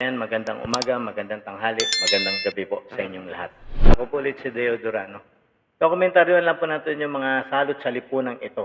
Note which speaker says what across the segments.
Speaker 1: Ayan, magandang umaga, magandang tanghali, magandang gabi po sa inyong lahat. Ako po ulit si Deo Durano. Dokumentaryo lang po natin yung mga salot sa lipunang ito.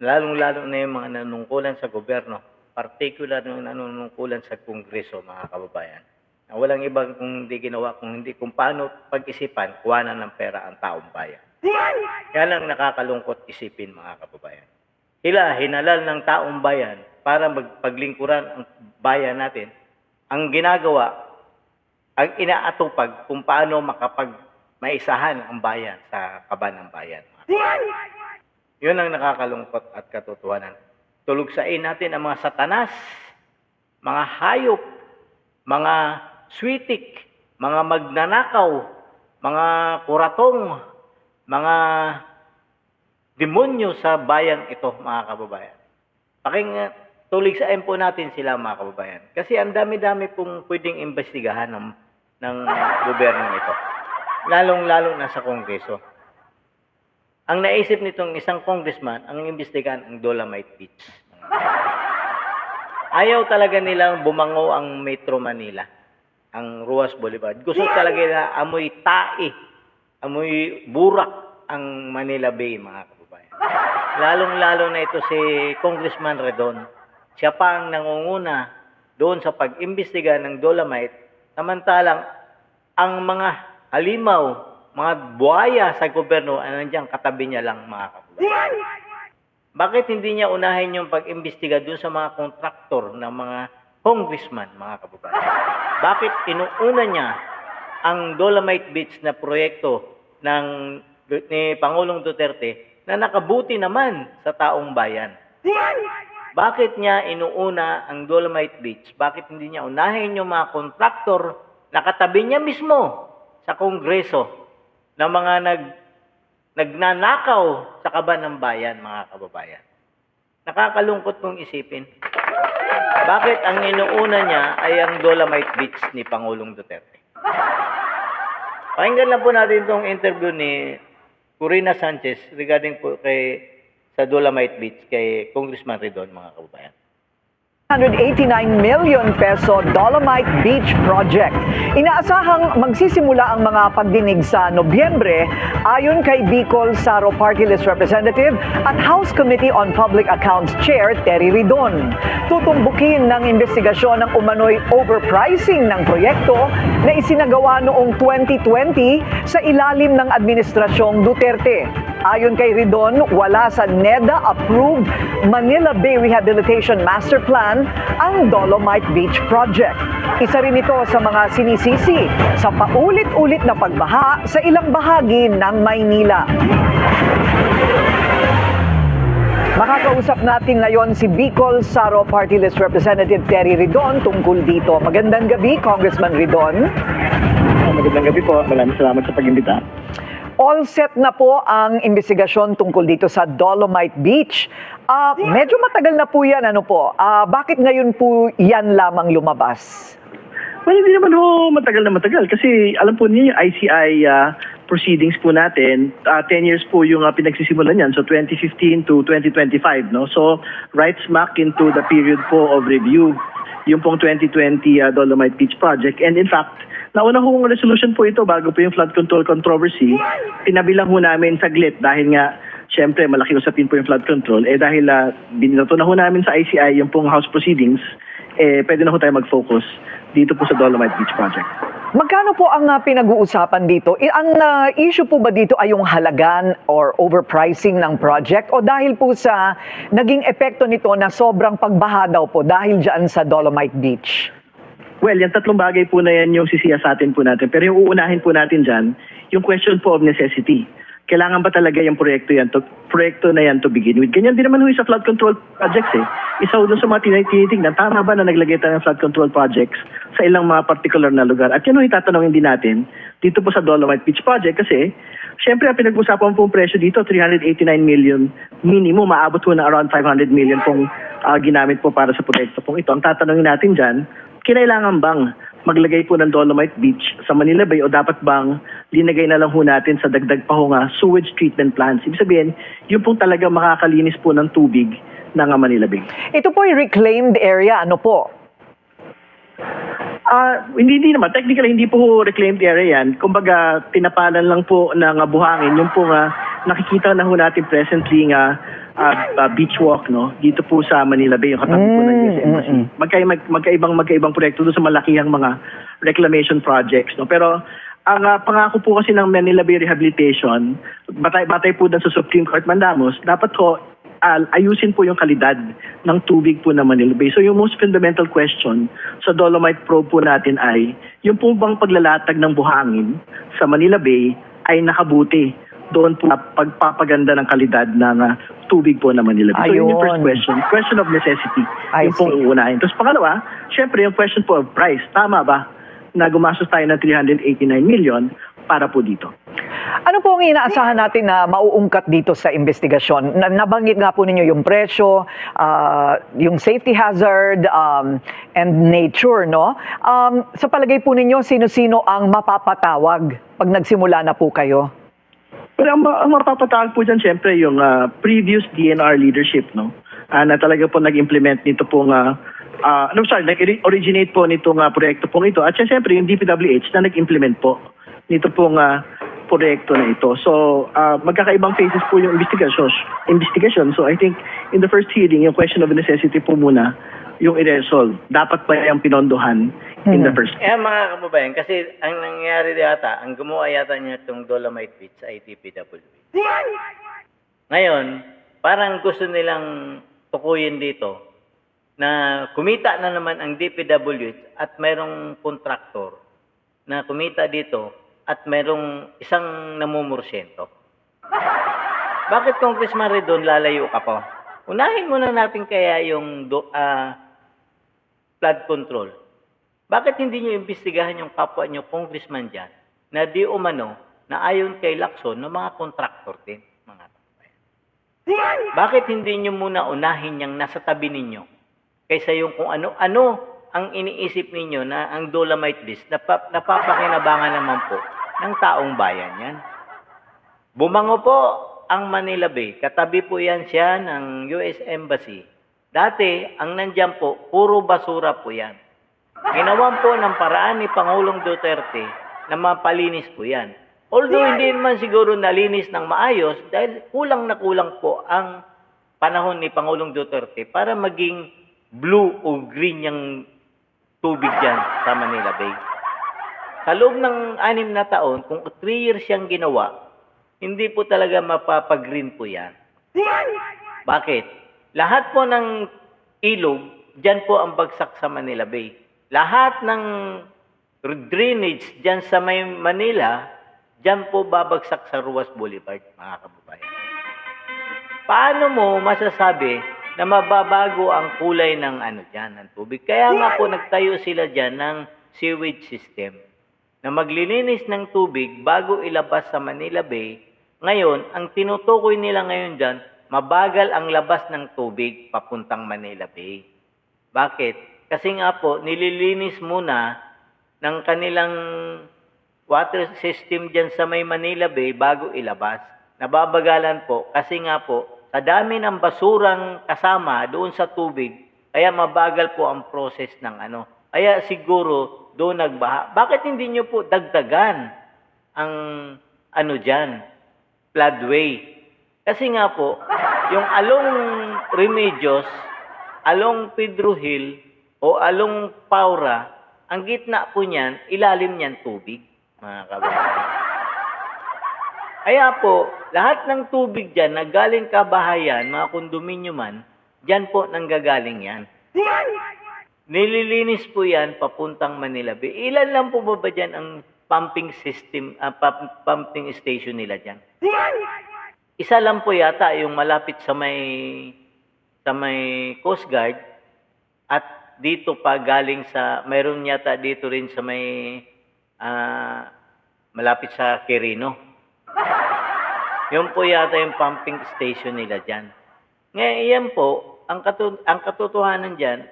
Speaker 1: Lalong-lalo na yung mga nanungkulan sa gobyerno, particular yung nanunungkulan sa kongreso, mga kababayan. Na walang ibang kung hindi ginawa, kung hindi kung paano pag-isipan, kuwanan ng pera ang taong bayan. Kaya lang nakakalungkot isipin, mga kababayan. Sila, hinalal ng taong bayan para magpaglingkuran ang bayan natin ang ginagawa, ang inaatupag kung paano makapag maisahan ang bayan sa kaban ng bayan. Yun ang nakakalungkot at katotohanan. Tulugsain natin ang mga satanas, mga hayop, mga switik, mga magnanakaw, mga kuratong, mga demonyo sa bayang ito, mga kababayan. Paking tuligsain po natin sila mga kababayan. Kasi ang dami-dami pong pwedeng investigahan ng, ng gobyerno ito. Lalong-lalo na sa kongreso. Ang naisip nitong isang congressman, ang imbestigahan ang Dolomite Beach. Ayaw talaga nilang bumango ang Metro Manila, ang Ruas Boulevard. Gusto talaga nila amoy tae, amoy burak ang Manila Bay, mga kababayan. Lalong-lalo na ito si Congressman Redon. Siya pa ang nangunguna doon sa pag-imbestiga ng Dolomite, samantalang ang mga halimaw, mga buhaya sa gobyerno, ay nandiyan katabi niya lang mga kababayan. Bakit hindi niya unahin yung pag-imbestiga doon sa mga kontraktor ng mga congressman, mga kababayan? Bakit inuuna niya ang Dolomite Beach na proyekto ng ni Pangulong Duterte na nakabuti naman sa taong bayan? Bakit niya inuuna ang Dolomite Beach? Bakit hindi niya unahin yung mga kontraktor na katabi niya mismo sa kongreso na mga nag nagnanakaw sa kaban ng bayan, mga kababayan? Nakakalungkot pong isipin. Bakit ang inuuna niya ay ang Dolomite Beach ni Pangulong Duterte? Pakinggan lang po natin itong interview ni Corina Sanchez regarding po kay sa Dolomite Beach kay Congressman Redon, mga kababayan.
Speaker 2: 189 million peso Dolomite Beach Project. Inaasahang magsisimula ang mga pagdinig sa Nobyembre ayon kay Bicol Saro Party List Representative at House Committee on Public Accounts Chair Terry Ridon. Tutumbukin ng investigasyon ng umano'y overpricing ng proyekto na isinagawa noong 2020 sa ilalim ng administrasyong Duterte. Ayon kay Ridon, wala sa NEDA-approved Manila Bay Rehabilitation Master Plan ang Dolomite Beach Project. Isa rin ito sa mga sinisisi sa paulit-ulit na pagbaha sa ilang bahagi ng Maynila. Makakausap natin ngayon si Bicol Saro Party List Representative Terry Ridon tungkol dito. Magandang gabi, Congressman Ridon.
Speaker 3: Magandang gabi po. Maraming salamat sa pag-imbita.
Speaker 2: All set na po ang investigasyon tungkol dito sa Dolomite Beach. Ah, medyo matagal na po yan, ano po? Ah, bakit ngayon po yan lamang lumabas?
Speaker 3: Well, hindi naman ho matagal na matagal kasi alam po niyo yung ICI ah, proceedings po natin, ah, 10 years po yung ah, pinagsisimulan yan, so 2015 to 2025, no? So, right smack into the period po of review, yung pong 2020 ah, Dolomite Beach Project. And in fact, nauna hong resolution po ito bago po yung flood control controversy. Pinabilang ho namin saglit dahil nga Siyempre, malaki usapin po yung flood control. Eh dahil uh, binato na ho namin sa ICI yung pong house proceedings, eh pwede na ho tayo mag-focus dito po sa Dolomite Beach Project.
Speaker 2: Magkano po ang ah, pinag-uusapan dito? I- ang ah, issue po ba dito ay yung halagan or overpricing ng project o dahil po sa naging epekto nito na sobrang pagbaha daw po dahil dyan sa Dolomite Beach?
Speaker 3: Well, yung tatlong bagay po na yan yung sisiyasatin po natin. Pero yung uunahin po natin dyan, yung question po of necessity. Kailangan ba talaga yung proyekto yan to, proyekto na yan to begin with? Ganyan din naman ho sa flood control projects eh. Isa ho sa mga tin- tinitingnan, tama ba na naglagay tayo ng flood control projects sa ilang mga particular na lugar? At yan ho itatanungin din natin dito po sa Dolomite Beach Project kasi Siyempre, ang pinag-usapan pong presyo dito, 389 million minimum, maabot po na around 500 million pong ah, ginamit po para sa proyekto pong ito. Ang tatanungin natin dyan, kinailangan bang maglagay po ng Dolomite Beach sa Manila Bay o dapat bang linagay na lang ho natin sa dagdag pa ho nga sewage treatment plants? Ibig sabihin, yun pong talaga makakalinis po ng tubig ng Manila Bay.
Speaker 2: Ito po ay reclaimed area, ano po?
Speaker 3: Ah, hindi, hindi naman. Technically, hindi po reclaimed area yan. Kumbaga, tinapalan lang po ng uh, buhangin. Yung po nga, nakikita na ho natin presently nga ah, ah, beach walk, no? Dito po sa Manila Bay, yung katabi po ng
Speaker 2: Mm,
Speaker 3: US Embassy.
Speaker 2: mm, mm.
Speaker 3: Magkay, mag, magkaibang, magkaibang proyekto doon sa malakihang mga reclamation projects, no? Pero, ang ah, pangako po kasi ng Manila Bay Rehabilitation, batay, batay po doon sa Supreme Court Mandamos, dapat ko ah, ayusin po yung kalidad ng tubig po ng Manila Bay. So yung most fundamental question sa Dolomite Probe po natin ay, yung po bang paglalatag ng buhangin sa Manila Bay ay nakabuti doon po pagpapaganda ng kalidad ng tubig po ng Manila. So yun yung first question. Question of necessity.
Speaker 2: I
Speaker 3: yung pong uunahin. Tapos pangalawa, syempre yung question po of price. Tama ba na gumastos tayo ng 389 million para po dito?
Speaker 2: Ano po ang inaasahan natin na mauungkat dito sa investigasyon? Na, nabanggit nga po ninyo yung presyo, ah, yung safety hazard, um, and nature, no? Um, sa palagay po ninyo, sino-sino ang mapapatawag pag nagsimula na po kayo?
Speaker 3: Pero ang, ang mapapatawag po dyan, syempre, yung ah, previous DNR leadership, no? Ah, na talaga po nag-implement nito pong, uh, no, sorry, nag-originate po nitong uh, proyekto pong ito. At syempre, yung DPWH na nag-implement po nito pong ah, proyekto na ito. So, ah, magkakaibang phases po yung investigation. investigation. So, I think in the first hearing, yung question of necessity po muna yung i-resolve. Dapat ba yung pinondohan in the
Speaker 2: Mhm.
Speaker 3: first
Speaker 1: Eh mga kababayan, kasi ang nangyari yata, ang gumawa yata niya itong Dolomite Beach ay TPWB. Ngayon, parang gusto nilang tukuyin dito na kumita na naman ang DPWH at mayroong kontraktor na kumita dito at mayroong isang namumursyento. Bakit Congressman Redon lalayo ka pa? Unahin muna natin kaya yung do, ah, flood control. Bakit hindi nyo imbestigahan yung kapwa nyo, congressman dyan, na di umano, na ayon kay Lacson, ng mga kontraktor din, mga kababayan? Bakit hindi nyo muna unahin yung nasa tabi ninyo? Kaysa yung kung ano-ano ang iniisip ninyo na ang Dolomite Beach, napa, napapakinabangan naman po ng taong bayan yan. Bumango po ang Manila Bay. Katabi po yan siya ng US Embassy. Dati, ang nandyan po, puro basura po yan. Ginawan po ng paraan ni Pangulong Duterte na mapalinis po yan. Although hindi naman siguro nalinis ng maayos dahil kulang na kulang po ang panahon ni Pangulong Duterte para maging blue o green yung tubig dyan sa Manila Bay. Sa loob ng anim na taon, kung 3 years siyang ginawa, hindi po talaga mapapag-green po yan. Bakit? Lahat po ng ilog, dyan po ang bagsak sa Manila Bay. Lahat ng drainage dyan sa may Manila, dyan po babagsak sa Ruas Boulevard, mga kababayan. Paano mo masasabi na mababago ang kulay ng ano dyan, ng tubig? Kaya nga po nagtayo sila dyan ng sewage system na maglilinis ng tubig bago ilabas sa Manila Bay. Ngayon, ang tinutukoy nila ngayon dyan, mabagal ang labas ng tubig papuntang Manila Bay. Bakit? Kasi nga po, nililinis muna ng kanilang water system dyan sa may Manila Bay bago ilabas. Nababagalan po kasi nga po, sa dami ng basurang kasama doon sa tubig, kaya mabagal po ang process ng ano. Kaya siguro doon nagbaha. Bakit hindi nyo po dagdagan ang ano dyan, floodway? Kasi nga po, yung along Remedios, along Pedro Hill, o along Paura, ang gitna po niyan, ilalim niyan tubig, mga kababayan. Kaya po, lahat ng tubig dyan na galing kabahayan, mga kondominyo man, dyan po nanggagaling yan. Nililinis po yan papuntang Manila Bay. Ilan lang po ba ba dyan ang pumping system, pump- pumping station nila dyan? Isa lang po yata yung malapit sa may sa may Coast Guard at dito pa galing sa mayroon yata dito rin sa may ah, malapit sa Quirino. Yun po yata yung pumping station nila dyan. Ngayon, yan po, ang, katu- ang katotohanan dyan,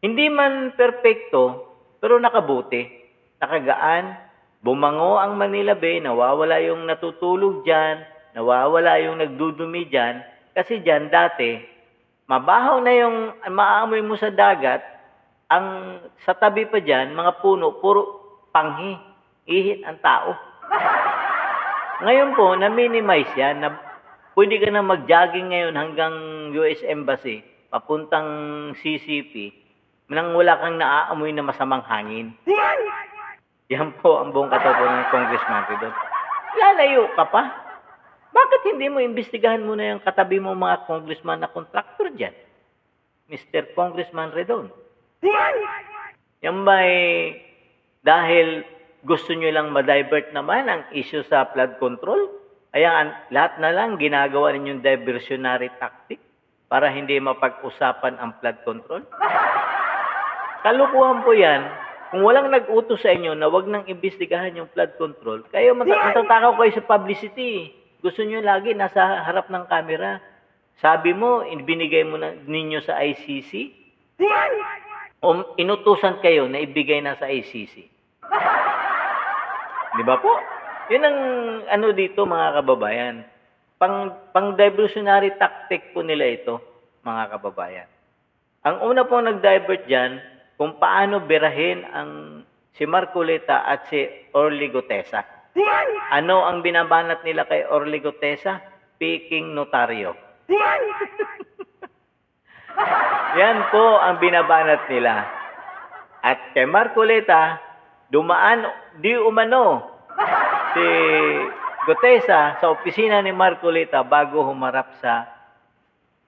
Speaker 1: hindi man perpekto, pero nakabuti. Nakagaan, bumango ang Manila Bay, nawawala yung natutulog dyan, nawawala yung nagdudumi dyan. Kasi dyan dati, mabaho na yung maamoy mo sa dagat, ang sa tabi pa diyan, mga puno, puro panghi. Ihit ang tao. Ngayon po, na-minimize yan, na pwede ka na mag-jogging ngayon hanggang US Embassy, papuntang CCP, nang wala kang naaamoy na masamang hangin. Yan po ang buong katotohanan ng Congressman Ridon. Lalayo ka pa. Bakit hindi mo imbestigahan muna yung katabi mo mga congressman na contractor dyan? Mr. Congressman Redon. Yan ba eh, dahil gusto nyo lang ma-divert naman ang issue sa flood control? Kaya ang- lahat na lang ginagawa ninyong diversionary tactic para hindi mapag-usapan ang flood control? Kalukuhan po yan. Kung walang nag-utos sa inyo na wag nang imbestigahan yung flood control, kayo mat- matatakaw kayo sa publicity. Gusto nyo lagi nasa harap ng camera. Sabi mo, binigay mo na ninyo sa ICC? O inutusan kayo na ibigay na sa ICC? Di ba po? Yun ang ano dito mga kababayan. Pang, pang diversionary tactic po nila ito, mga kababayan. Ang una pong nag-divert dyan, kung paano birahin ang si Marcoleta at si Orly Gutesa. Ano ang binabanat nila kay Orly Gutesa? Peking notaryo. Yan po ang binabanat nila. At kay Marcoleta, dumaan, di umano, si Gutesa sa opisina ni Marcoleta bago humarap sa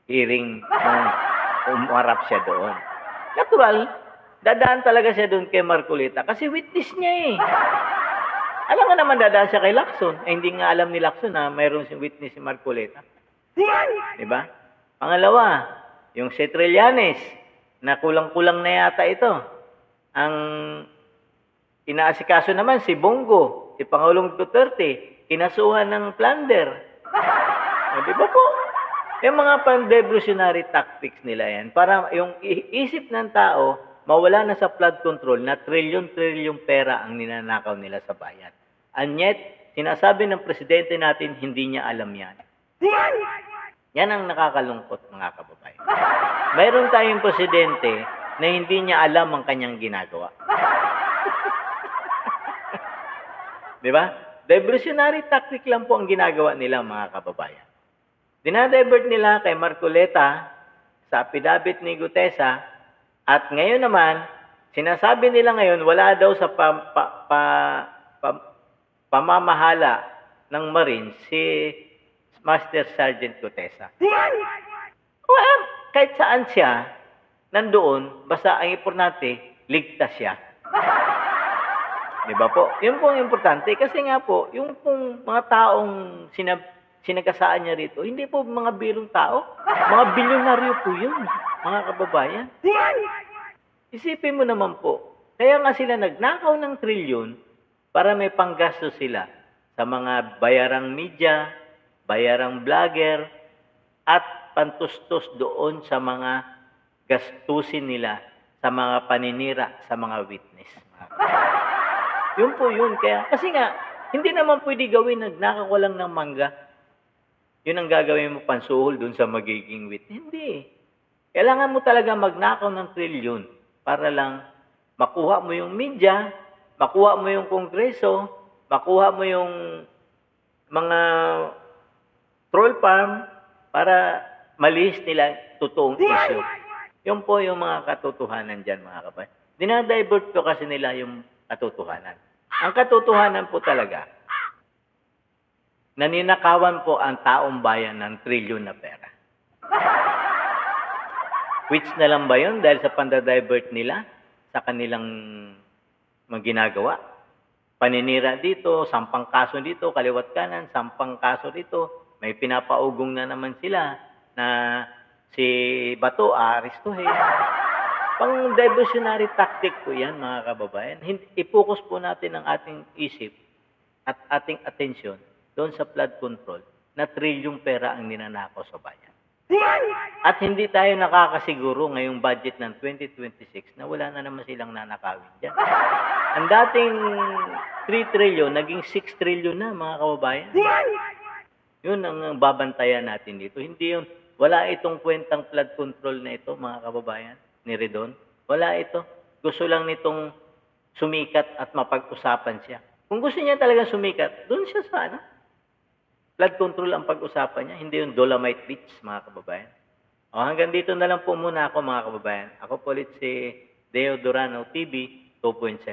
Speaker 1: hearing nung umarap siya doon. Natural, dadaan talaga siya doon kay Marcoleta kasi witness niya eh. Alam nga naman dadaan siya kay Lacson. Eh, hindi nga alam ni Lacson na mayroon si witness si Marcoleta. Di ba? Pangalawa, yung si Trillanes, na kulang-kulang na yata ito. Ang inaasikaso naman si Bongo, si Pangulong Duterte, kinasuhan ng plunder. O, di ba po? Yung mga pan-devolutionary tactics nila yan, para yung isip ng tao, mawala na sa flood control na trilyon-trilyon pera ang ninanakaw nila sa bayan. And yet, sinasabi ng presidente natin, hindi niya alam yan. Yan ang nakakalungkot mga kababayan. Mayroon tayong presidente na hindi niya alam ang kanyang ginagawa. Di ba? Diversionary tactic lang po ang ginagawa nila mga kababayan. Dinadivert nila kay Marcoleta sa affidavit ni Gutesa at ngayon naman, sinasabi nila ngayon wala daw sa pa, pa, pa, pa- pamamahala ng Marines si Master Sergeant Gutesa. Well, kahit saan siya, nandoon, basta ang importante, ligtas siya. Di ba po? Yun po ang importante. Kasi nga po, yung pong mga taong sinab sinagasaan niya rito, hindi po mga birong tao. Mga bilyonaryo po yun, mga kababayan. Isipin mo naman po, kaya nga sila nagnakaw ng trilyon para may panggasto sila sa mga bayarang media, bayarang vlogger, at pantustos doon sa mga gastusin nila sa mga paninira sa mga witness. Yun po yun. Kaya, kasi nga, hindi naman pwede gawin ka lang ng mangga. Yun ang gagawin mo pansuhol dun sa magiging witness. Hindi. Kailangan mo talaga magnakaw ng trilyon para lang makuha mo yung media, makuha mo yung kongreso, makuha mo yung mga troll farm para malihis nila totoong issue. Yun po yung mga katotohanan dyan, mga kapatid. Dinadivert ko kasi nila yung katotohanan. Ang katotohanan po talaga, naninakawan po ang taong bayan ng trilyon na pera. Which na lang ba yun dahil sa pandadivert nila sa kanilang mga ginagawa? Paninira dito, sampang kaso dito, kaliwat kanan, sampang kaso dito. May pinapaugong na naman sila na si Bato aaristuhin. Pang diversionary tactic po yan, mga kababayan. I-focus po natin ang ating isip at ating atensyon doon sa flood control na trilyong pera ang ninanakaw sa bayan. At hindi tayo nakakasiguro ngayong budget ng 2026 na wala na naman silang nanakawin dyan. Ang dating 3 trillion, naging 6 trillion na mga kababayan. Yun ang babantayan natin dito. Hindi yun, wala itong kwentang flood control na ito mga kababayan ni Redon. Wala ito. Gusto lang nitong sumikat at mapag-usapan siya. Kung gusto niya talaga sumikat, doon siya sa ano. Flood control ang pag-usapan niya, hindi yung Dolomite Beach, mga kababayan. O hanggang dito na lang po muna ako, mga kababayan. Ako po ulit si Deo Durano TV 2.0.